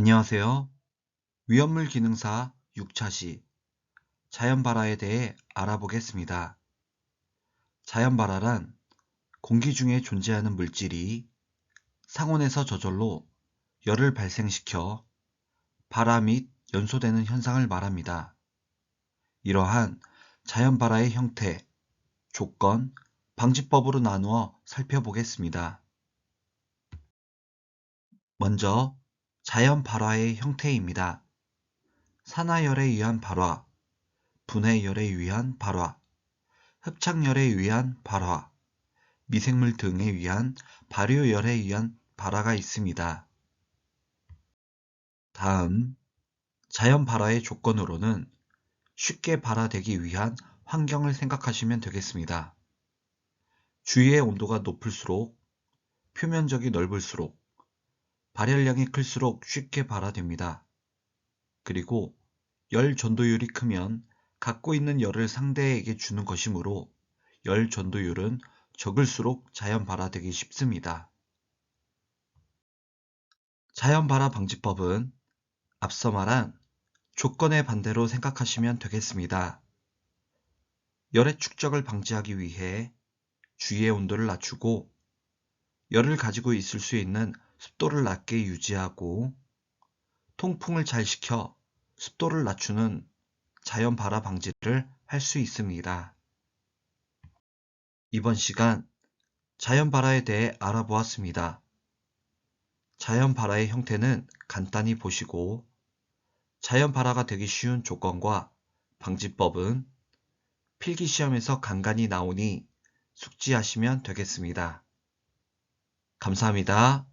안녕하세요. 위험물 기능사 6차시 자연발화에 대해 알아보겠습니다. 자연발화란 공기 중에 존재하는 물질이 상온에서 저절로 열을 발생시켜 발화 및 연소되는 현상을 말합니다. 이러한 자연발화의 형태, 조건, 방지법으로 나누어 살펴보겠습니다. 먼저 자연 발화의 형태입니다. 산화열에 의한 발화, 분해열에 의한 발화, 흡착열에 의한 발화, 미생물 등에 의한 발효열에 의한 발화가 있습니다. 다음, 자연 발화의 조건으로는 쉽게 발화되기 위한 환경을 생각하시면 되겠습니다. 주위의 온도가 높을수록 표면적이 넓을수록 발열량이 클수록 쉽게 발화됩니다. 그리고 열 전도율이 크면 갖고 있는 열을 상대에게 주는 것이므로 열 전도율은 적을수록 자연 발화되기 쉽습니다. 자연 발화 방지법은 앞서 말한 조건의 반대로 생각하시면 되겠습니다. 열의 축적을 방지하기 위해 주위의 온도를 낮추고 열을 가지고 있을 수 있는 습도를 낮게 유지하고 통풍을 잘 시켜 습도를 낮추는 자연 발화 방지를 할 수 있습니다. 이번 시간 자연 발화에 대해 알아보았습니다. 자연 발화의 형태는 간단히 보시고 자연 발화가 되기 쉬운 조건과 방지법은 필기 시험에서 간간히 나오니 숙지하시면 되겠습니다. 감사합니다.